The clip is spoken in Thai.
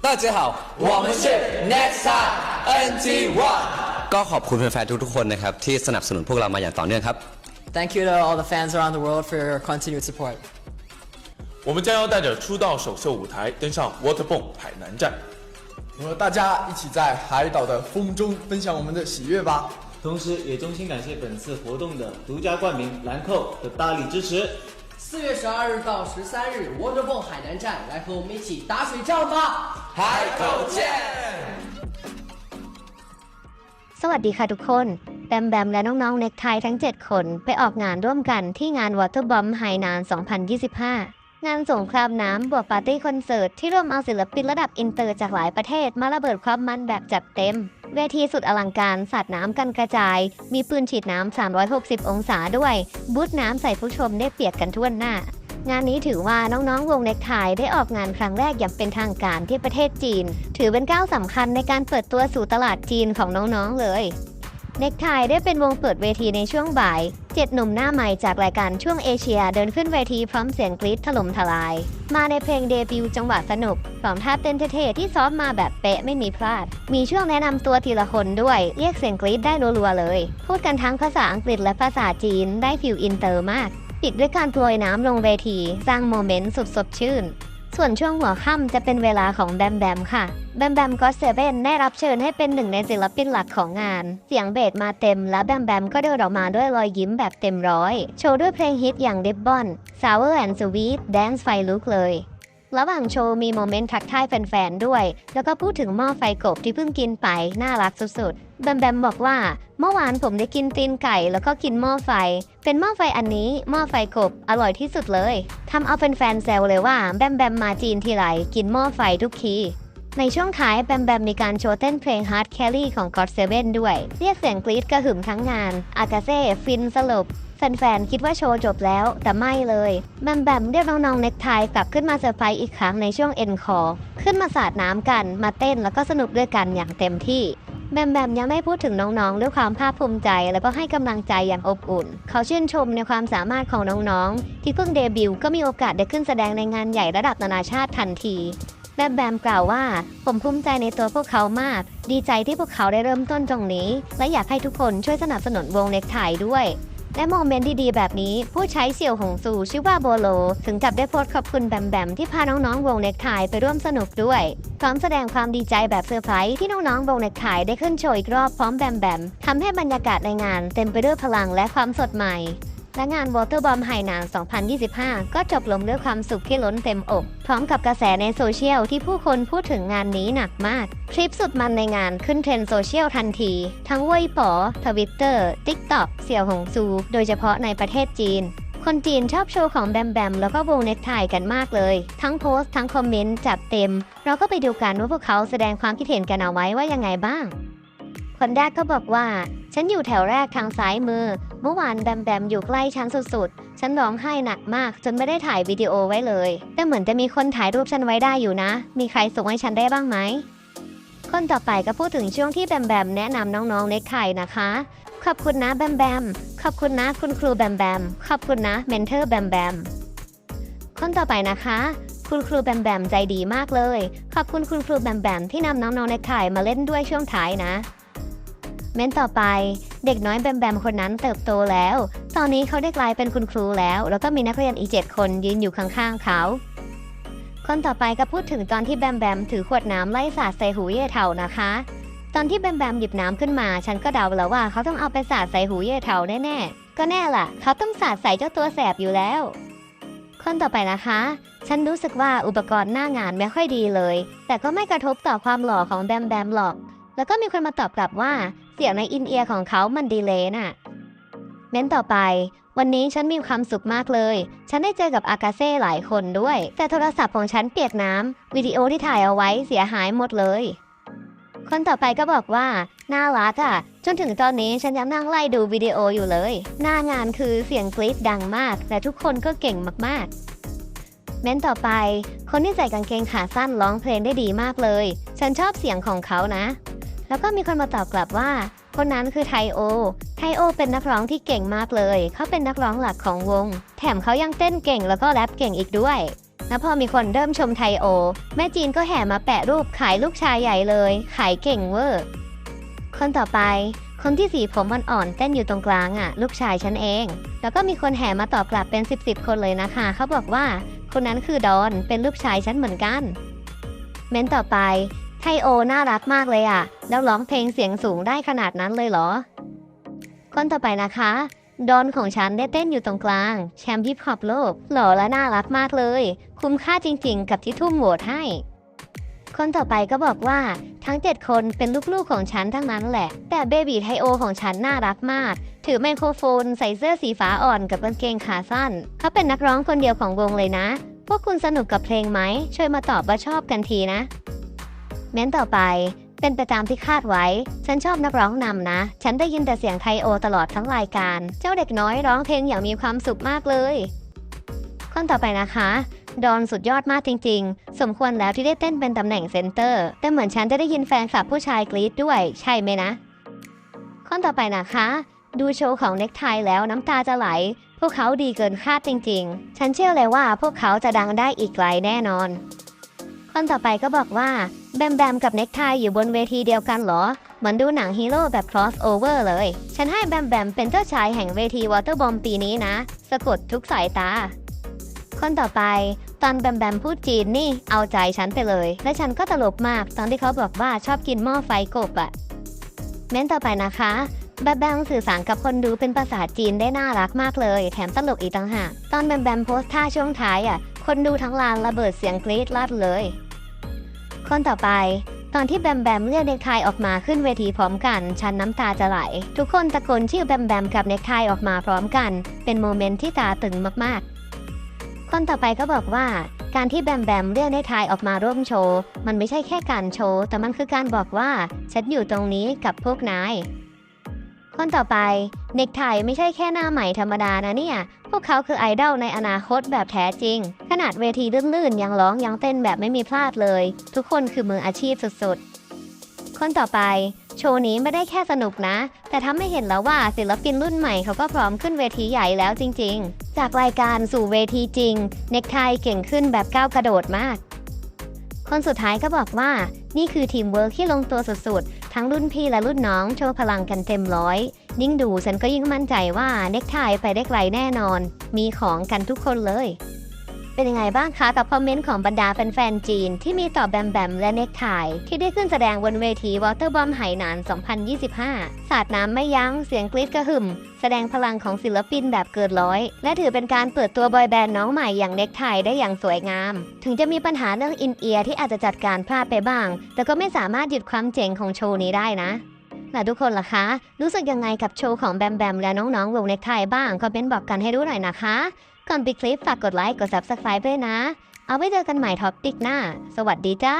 大家好，我们是 Next Time NG One。 ก็ขอบคุณแฟนๆทุกๆคนนะครับ ที่สนับสนุนพวกเรามาอย่างต่อเนื่องครับ Thank you to all the fans around the world for your continued support. 我们将要带着出道首秀舞台登上 Waterborne 海南站。和大家一起在海岛的风中分享我们的喜悦吧。同时，也衷心感谢本次活动的独家冠名兰蔻的大力支持。四月十二日到十三日，Waterborne 海南站，来和我们一起打水仗吧！ 海口见。 สวัสดีค่ะทุกคน แบมแบมและน้องๆ เน็กไททั้ง 7 คนไปออกงานร่วมกันที่งาน Waterbomb ไฮนาน 2025 งานสงครามน้ำบวกปาร์ตี้คอนเสิร์ตที่รวมเอาศิลปินระดับอินเตอร์จากหลายประเทศมาระเบิดความมันแบบจัดเต็ม เวทีสุดอลังการสาดน้ำกันกระจาย มีปืนฉีดน้ำ 360 องศาด้วย บูธน้ำใส่ผู้ชมได้เปียกกันทั่วหน้า งานนี้ถือว่าน้องๆ วงเน็กไทได้ออกงานครั้งแรกอย่างเป็นทางการที่ประเทศจีน ถือเป็นก้าวสำคัญในการเปิดตัวสู่ตลาดจีนของน้องๆเลยเน็กไทได้เป็นวงเปิดเวทีในช่วงบ่ายเจ็ดหนุ่มหน้าใหม่จากรายการช่วงเอเชียเดินขึ้นเวทีพร้อมเสียงกรี๊ดถล่มทลาย มาในเพลงเดบิวต์จังหวะสนุกพร้อมท่าเต้นเท่ๆที่ซ้อมมาแบบเป๊ะไม่มีพลาด มีช่วงแนะนำตัวทีละคนด้วย เรียกเสียงกรี๊ดได้รัวๆเลย พูดกันทั้งภาษาอังกฤษและภาษาจีนได้ฟิลอินเตอร์มาก ปิดด้วยการโปรยน้ำลงเวที สร้างโมเมนต์สุดสดชื่น ส่วนช่วงหัวค่ำจะเป็นเวลาของแบมแบมค่ะ แบมแบมก็เซเว่นได้รับเชิญให้เป็นหนึ่งในศิลปินหลักของงาน เสียงเบสมาเต็มและแบมแบมก็เดินออกมาด้วยรอยยิ้มแบบเต็มร้อย โชว์ด้วยเพลงฮิตอย่าง d i b b o n Sour and Sweet Dance ไฟลุกเลยระหว่างโชว์มีโมเมนต์ทักทายแฟนๆ ด้วย แล้วก็พูดถึงหม้อไฟกบที่เพิ่งกินไป น่ารักสุดๆ แบมแบมบอกว่า เมื่อวานผมได้กินตีนไก่แล้วก็กินหม้อไฟ เป็นหม้อไฟอันนี้หม้อไฟกบอร่อยที่สุดเลยทำเอาเป็นแฟนๆแซวเลยว่าแบมแบมมาจีนทีไรกินหม้อไฟทุกทีในช่วงท้ายแบมแบมมีการโชว์เต้นเพลง Hard Carry ของ God Seven ด้วย เรียกเสียงกรี๊ดกระหึ่มทั้งงาน อากาเซ่ฟินสลบแฟนๆ คิดว่าโชว์จบแล้ว แต่ไม่เลย แบมแบมเรียกน้องๆเน็กไทกลับขึ้นมาเซอร์ไพรส์อีกครั้งในช่วงเอ็นคอร์ขึ้นมาสาดน้ำกันมาเต้นแล้วก็สนุกด้วยกันอย่างเต็มที่ แบมแบมยังไม่พูดถึงน้องๆ ด้วยความภาคภูมิใจ และก็ให้กำลังใจอย่างอบอุ่น เขาชื่นชมในความสามารถของน้องๆ ที่เพิ่งเดบิวต์ก็มีโอกาสได้ขึ้นแสดงในงานใหญ่ระดับนานาชาติทันทีแบมแบมกล่าวว่า ผมภูมิใจในตัวพวกเขามาก ดีใจที่พวกเขาได้เริ่มต้นตรงนี้ และอยากให้ทุกคนช่วยสนับสนุนวงเน็กไทด้วย และโมเมนต์ดีๆ แบบนี้ ผู้ใช้เสี่ยวหงซูชื่อว่าโบโล ถึงกับได้โพสต์ขอบคุณแบมแบมที่พาน้องๆวงเน็กไทไปร่วมสนุกด้วยพร้อมแสดงความดีใจแบบเซอร์ไพรส์ที่น้องๆวงเน็กไทได้ขึ้นโชว์อีกรอบพร้อมแบมแบมทำให้บรรยากาศในงานเต็มไปด้วยพลังและความสดใหม่ และงาน Waterbomb ไฮนาน2025 ก็จบลงด้วยความสุขที่ล้นเต็มอก พร้อมกับกระแสในโซเชียลที่ผู้คนพูดถึงงานนี้หนักมาก คลิปสุดมันในงานขึ้นเทรนด์โซเชียลทันที ทั้งเว่ยป๋อทวิตเตอร์ทิกต็อกเสี่ยวหงซู โดยเฉพาะในประเทศจีนคนจีนชอบโชว์ของแบมแบมแล้วก็วงเน็กไทกันมากเลย ทั้งโพสต์ทั้งคอมเมนต์จัดเต็ม เราก็ไปดูกันว่าพวกเขาแสดงความคิดเห็นกันเอาไว้ว่ายังไงบ้าง คนแรกก็บอกว่า ฉันอยู่แถวแรกทางซ้ายมือ เมื่อวานแบมแบมอยู่ใกล้ฉันสุดๆ ฉันร้องไห้หนักมาก จนไม่ได้ถ่ายวิดีโอไว้เลย แต่เหมือนจะมีคนถ่ายรูปฉันไว้ได้อยู่นะ มีใครส่งให้ฉันได้บ้างไหม คนต่อไปก็พูดถึงช่วงที่แบมแบมแนะนำน้องๆเน็กไทนะคะ ขอบคุณนะแบมแบม ขอบคุณนะคุณครูแบมแบม ขอบคุณนะเมนเทอร์แบมแบม คนต่อไปนะคะคุณครูแบมแบมใจดีมากเลย ขอบคุณคุณครูแบมแบมที่นำน้องๆเน็กไทมาเล่นด้วยช่วงท้ายนะ เม้นต่อไป เด็กน้อยแบมแบมคนนั้นเติบโตแล้ว ตอนนี้เขาได้กลายเป็นคุณครูแล้ว แล้วก็มีนักเรียนอีกเจ็ดคนยืนอยู่ข้างๆเขา คนต่อไปก็พูดถึงตอนที่แบมแบมถือขวดน้ำไล่สาดใส่หูเย่เถานะคะ ตอนที่แบมแบมหยิบน้ำขึ้นมา ฉันก็เดาแล้วว่าเขาต้องเอาไปสาดใส่หูเย่เถาแน่ๆ ก็แน่ล่ะ เขาต้องสาดใส่เจ้าตัวแสบอยู่แล้ว คนต่อไปนะคะ ฉันรู้สึกว่าอุปกรณ์หน้างานไม่ค่อยดีเลย แต่ก็ไม่กระทบต่อความหล่อของแบมแบมหรอก แล้วก็มีคนมาตอบกลับว่า เสียงในอินเอียร์ของเขามันดีเลยน่ะ เม้นต่อไป วันนี้ฉันมีความสุขมากเลย ฉันได้เจอกับอากาเซ่หลายคนด้วย แต่โทรศัพท์ของฉันเปียกน้ำวิดีโอที่ถ่ายเอาไว้เสียหายหมดเลย คนต่อไปก็บอกว่า น่ารักอะจนถึงตอนนี้ฉันยังนั่งไล่ดูวิดีโออยู่เลย หน้างานคือเสียงกรี๊ดดังมากแต่ทุกคนก็เก่งมากๆ เม้นต่อไป คนที่ใส่กางเกงขาสั้นร้องเพลงได้ดีมากเลย ฉันชอบเสียงของเขานะ แล้วก็มีคนมาตอบกลับว่า คนนั้นคือไทโอ ไทโอเป็นนักร้องที่เก่งมากเลย เขาเป็นนักร้องหลักของวง แถมเขายังเต้นเก่งแล้วก็แรปเก่งอีกด้วย แล้วพอมีคนเริ่มชมไทโอ แม่จีนก็แห่มาแปะรูปขายลูกชายใหญ่เลย ขายเก่งเวอร์ คนต่อไป คนที่สีผมอ่อนๆเต้นอยู่ตรงกลางอะ ลูกชายฉันเอง แล้วก็มีคนแห่มาตอบกลับเป็น 10บๆคนเลยนะคะ เขาบอกว่า คนนั้นคือดอน เป็นลูกชายฉันเหมือนกัน เม้นต่อไป ไทโอน่ารักมากเลยอะแล้วร้องเพลงเสียงสูงได้ขนาดนั้นเลยเหรอ คนต่อไปนะคะ ดอนของฉันได้เต้นอยู่ตรงกลาง แชมป์ฮิปฮอปโลก หล่อและน่ารักมากเลย คุ้มค่าจริงๆ กับที่ทุ่มโหวตให้ คนต่อไปก็บอกว่าทั้ง 7 คนเป็นลูกๆของฉันทั้งนั้นแหละ แต่เบบีไทโอของฉันน่ารักมาก ถือไมโครโฟนใส่เสื้อสีฟ้าอ่อนกับกางเกงขาสั้น เขาเป็นนักร้องคนเดียวของวงเลยนะ พวกคุณสนุกกับเพลงไหม ช่วยมาตอบว่าชอบกันทีนะ เม้นต่อไป เป็นไปตามที่คาดไว้ ฉันชอบนักร้องนำนะ ฉันได้ยินแต่เสียงไทโอตลอดทั้งรายการ เจ้าเด็กน้อยร้องเพลงอย่างมีความสุขมากเลยคนต่อไปนะคะดอนสุดยอดมากจริง ๆ สมควรแล้วที่ได้เต้นเป็นตำแหน่งเซนเตอร์ แต่เหมือนฉันจะได้ยินแฟนคลับผู้ชายกรี๊ดด้วย ใช่ไหมนะคนต่อไปนะคะ ดูโชว์ของเน็กไทแล้วน้ำตาจะไหล พวกเขาดีเกินคาดจริง ๆ ฉันเชื่อเลยว่าพวกเขาจะดังได้อีกไกลแน่นอนคนต่อไปก็บอกว่า แบมแบมกับเน็กไทอยู่บนเวทีเดียวกันเหรอเหมือนดูหนังฮีโร่แบบ crossover เลย ฉันให้แบมแบมเป็นเจ้าชายแห่งเวทีวอเตอร์บอมปีนี้นะ สะกดทุกสายตา คนต่อไป ตอนแบมแบมพูดจีนนี่ เอาใจฉันไปเลย และฉันก็ตลกมาก ตอนที่เขาบอกว่าชอบกินหม้อไฟกบอะเม้นต่อไปนะคะแบมแบมสื่อสารกับคนดูเป็นภาษาจีนได้น่ารักมากเลย แถมตลกอีกต่างหาก ตอนแบมแบมโพสท่าช่วงท้ายอะคนดูทั้งลานระเบิดเสียงกรี๊ดลั่นเลย คนต่อไป ตอนที่แบมแบมเลือกเน็กไทออกมาขึ้นเวทีพร้อมกัน ฉันน้ำตาจะไหล ทุกคนตะโกนชื่อแบมแบมกับเน็กไทออกมาพร้อมกัน เป็นโมเมนต์ที่ตาตึงมากๆ คนต่อไปก็บอกว่าการที่แบมแบมเลือกเน็กไทออกมาร่วมโชว์ มันไม่ใช่แค่การโชว์ แต่มันคือการบอกว่า ฉันอยู่ตรงนี้กับพวกนาย คนต่อไปเน็กไทไม่ใช่แค่หน้าใหม่ธรรมดานะเนี่ย พวกเขาคือไอดอลในอนาคตแบบแท้จริง ขนาดเวทีลื่นๆ ยังร้องยังเต้นแบบไม่มีพลาดเลย ทุกคนคือมืออาชีพสุดๆ คนต่อไป โชว์นี้ไม่ได้แค่สนุกนะ แต่ทำให้เห็นแล้วว่าศิลปินรุ่นใหม่เขาก็พร้อมขึ้นเวทีใหญ่แล้วจริงๆ จากรายการสู่เวทีจริง เน็กไทเก่งขึ้นแบบก้าวกระโดดมาก คนสุดท้ายก็บอกว่านี่คือทีมเวิร์กที่ลงตัวสุดๆ ทั้งรุ่นพี่และรุ่นน้องโชว์พลังกันเต็มร้อย ยิ่งดูฉันก็ยิ่งมั่นใจว่าเน็กไทไปได้ไกลแน่นอน มีของกันทุกคนเลย เป็นยังไงบ้างคะกับคอมเมนต์ของบรรดาแฟนๆจีน ที่มีต่อแบมแบมและเน็กไทที่ได้ขึ้นแสดงบนเวทีวอเตอร์บอมไหหนาน 2025 สาดน้ำไม่ยัง้งเสียงกรี๊ดกระหึ่ม แสดงพลังของศิลปินแบบเกินร้อย และถือเป็นการเปิดตัวบอยแบนด์น้องใหม่อย่างเน็กไทได้อย่างสวยงาม ถึงจะมีปัญหาเรื่องอินเอียร์ที่อาจจะจัดการพลาดไปบ้าง แต่ก็ไม่สามารถหยุดความเจ๋งของโชว์นี้ได้นะและทุกคนล่ะคะ รู้สึกยังไงกับโชว์ของแบมแบมและน้องๆวงเน็กไทบ้างคอมเมนต์บอกกันให้รู้หน่อยนะคะ ก่อนปิดคลิปฝากกดไลค์กด Subscribe ด้วยนะ เอาไว้เจอกันใหม่ท็อปติกหน้า สวัสดีจ้า